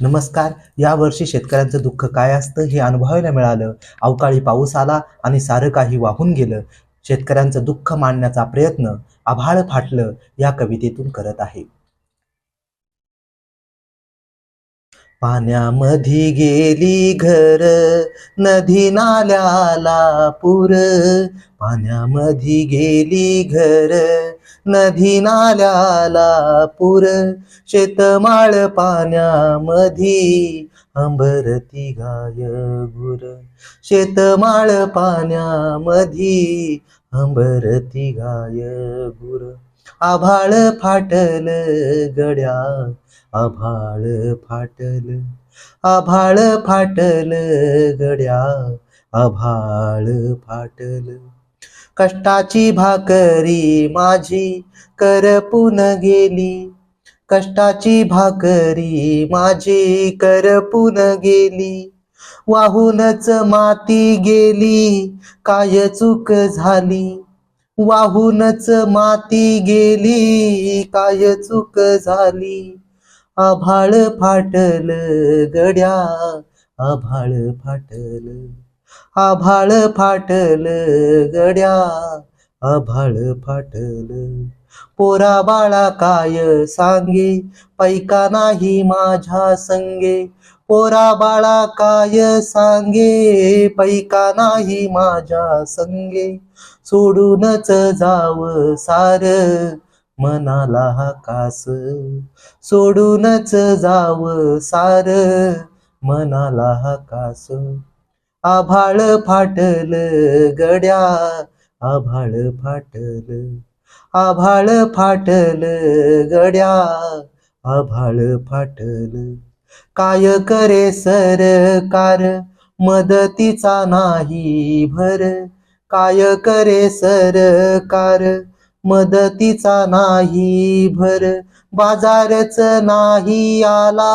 नमस्कार. यावर्षी शेतकऱ्यांचं दुःख काय असतं हे अनुभवायला मिळालं. अवकाळी पाऊस आला आणि सारं काही वाहून गेलं. शेतकऱ्यांचं दुःख मांडण्याचा प्रयत्न आभाळ फाटलं या कवितेतून करत आहे. पाण्यामधी गेली घर नदी नाल्याला पूर. पाण्यामधी गेली घर नदी नाल्याला पूर. शेतमाळ पाण्यामधी अंबरती गाय गुर. शेतमाळ पाण्यामधी अंबरती गाय गुर. आभाळ फाटल गड्या आभाळ फाटल आभाळ फाटल गड्या आभाळ फाटल. कष्टाची भाकरी माझी करपून गेली कष्टाची भाकरी माझी करपून गेली. वाहूनच माती गेली काय चूक झाली? वाहूनच माती गेली काय चूक झाली? आभाळ फाटल गड्या आभाळ फाटल आभाळ फाटल गड्या आभाळ फाटल. पोरा बाळा काय सांगे पैका नाही माझ्या संगे पोरा बाळा काय सांगे? पैका नाही माझ्या संगे. सोडूनच जाव सार. मनाला हा कास. सोडूनच जाव सार. मनाला हा कास. आभाळ फाटल गड्या. आभाळ फाटल. आभाळ फाटल गड्या. आभाळ फाटल काय करे सरकार? मदतीचा नाही भर. काय करे सरकार? मदतीचा नाही भर. बाजारच नाही आला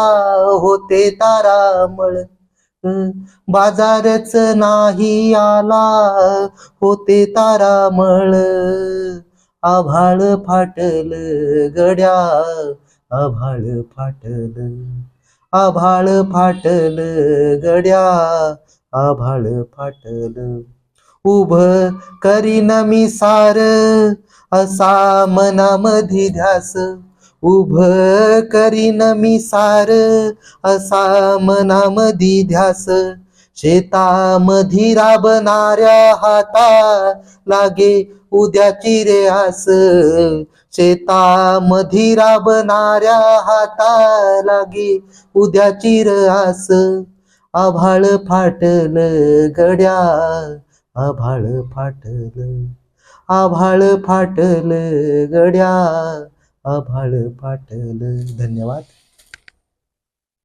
होते तारामळ. बाजारच नाही आला होते तारामळ. आभाळ फाटल गड्या आभाळ फाटल. आभाळ फाटल गड्या आभाळ फाटल. उभ करीन मी सार असा मनामधी ध्यास. उभ करीन मी सार असा मनामधी ध्यास. शेतामधी राबणाऱ्या हाता लागे उद्याची रे आस. चेता मधी राबणाऱ्या हाता लागे उद्या चिर आस. आभाळ फाटल गड्या आभाळ फाटल आभाळ फाटल गड्या आभाळ फाटल. धन्यवाद.